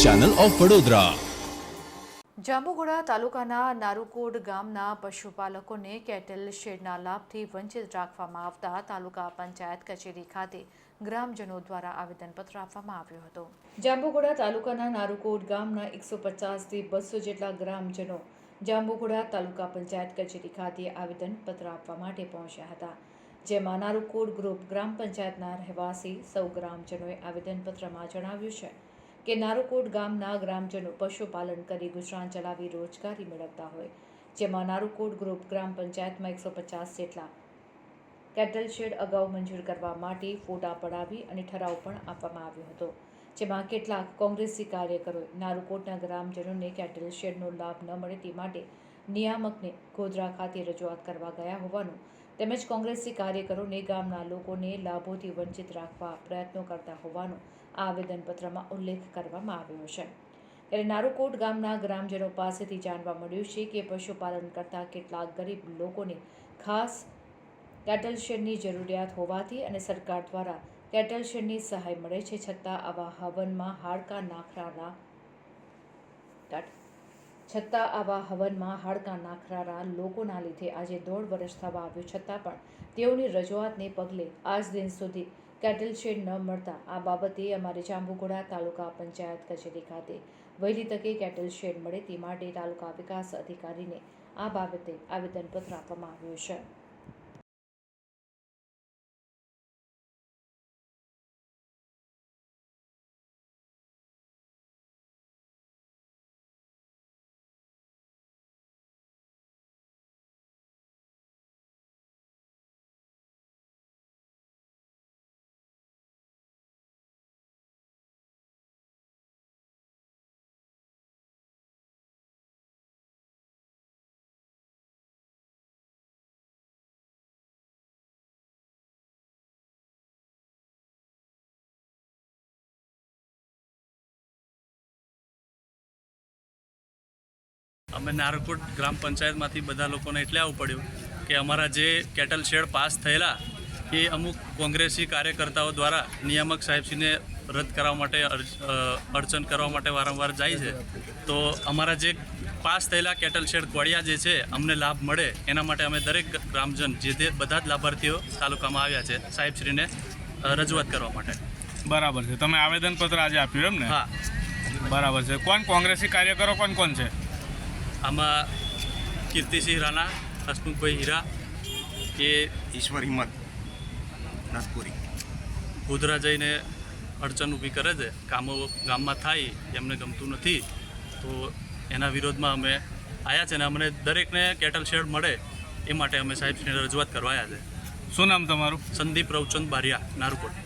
Channel of Vadodara. Jambughoda તાલુકાના નારુકોડ ગામના પશુપાલકોને કેટલ શેડના લાભથી વંચિત રાખવામાં આવતા તાલુકા પંચાયત કચેરી ખાતે ગ્રામજનો દ્વારા આવેદનપત્ર આપવામાં આવ્યું હતું. જાંબુઘોડા તાલુકાના નારુકોડ ગામના એકસો પચાસથી બસો જેટલા ગ્રામજનો જાંબુઘોડા તાલુકા પંચાયત કચેરી ખાતે આવેદનપત્ર આપવા માટે પહોંચ્યા હતા, જેમાં નારુકોડ ગ્રુપ ગ્રામ પંચાયતના રહેવાસી સૌ ગ્રામજનોએ આવેદનપત્રમાં જણાવ્યું છે. કે નારુકોટ ગામના ગ્રામજનો પશુપાલન કરી ગુજરાન ચલાવી રોજગારી મેળવતા હોય. જેમાં નારુકોટ ગ્રુપ ગ્રામ પંચાયતમાં એકસો પચાસ જેટલા કેટલ શેડ અગાઉ મંજૂર કરવા માટે ફોટા પડાવી અને ઠરાવ પણ આપવામાં આવ્યો હતો. જેમાં કેટલાક કોંગ્રેસી કાર્યકરોએ નારુકોટના ગ્રામજનોને કેટલ શેડનો લાભ ન મળે તે માટે નિયામકને ગોધરા ખાતે રજૂઆત કરવા ગયા હોવાનું તેમજ કોંગ્રેસી કાર્યકરોને ગામના લોકોને લાભોથી વંચિત રાખવા પ્રયત્નો કરતા હોવાનો આ આવેદનપત્રમાં ઉલ્લેખ કરવામાં આવ્યો છે. ત્યારે નારુકોટ ગામના ગ્રામજનો પાસેથી જાણવા મળ્યું છે કે પશુપાલન કરતા કેટલાક ગરીબ લોકોને ખાસ કેટલ શેડની જરૂરિયાત હોવાથી અને સરકાર દ્વારા કેટલ શેડની સહાય મળે છે છતાં આવા હવનમાં હાડકાં નાખનારા છતાં આવા હવનમાં હાડકાં નાખનારા લોકોના લીધે આજે દોઢ વર્ષ થવા આવ્યું છતાં પણ તેઓની રજૂઆતને પગલે આજ દિન સુધી કેટલ શેડ ન મળતા. આ બાબતે અમારે જાંબુઘોડા તાલુકા પંચાયત કચેરી ખાતે વહેલી તકે કેટલ શેડ મળે તે માટે તાલુકા વિકાસ અધિકારીને આ બાબતે આવેદનપત્ર આપવામાં આવ્યું છે. અમે નારકોટ ગ્રામ પંચાયતમાંથી બધા લોકોને એટલે આવવું પડ્યું કે અમારા જે કેટલ શેડ પાસ થયેલા એ અમુક કોંગ્રેસી કાર્યકર્તાઓ દ્વારા નિયામક સાહેબશ્રીને રદ કરવા માટે અડચણ કરવા માટે વારંવાર જાય છે. તો અમારા જે પાસ થયેલા કેટલ શેડ કોળિયા જે છે અમને લાભ મળે એના માટે અમે દરેક ગ્રામજન જે તે બધા જ લાભાર્થીઓ તાલુકામાં આવ્યા છે સાહેબશ્રીને રજૂઆત કરવા માટે. બરાબર છે. તમે આવેદનપત્ર આજે આપ્યું એમ ને? હા. બરાબર છે. કોણ કોંગ્રેસી કાર્યકરો કોણ કોણ છે? આમાં કીર્તિસિંહ રાણા હસમુખભાઈ હીરા કે ઈશ્વર હિંમત નાથપુરી ગોધરા જઈને અડચણ ઊભી કરે છે કામો ગામમાં થાય એમને ગમતું નથી તો એના વિરોધમાં અમે આવ્યા છે અને અમને દરેકને કેટલ શેડ મળે એ માટે અમે સાહેબ રજૂઆત કરવા આવ્યા છે. શું નામ તમારું? સંદીપ રવચંદ બારિયા નારુકોટ.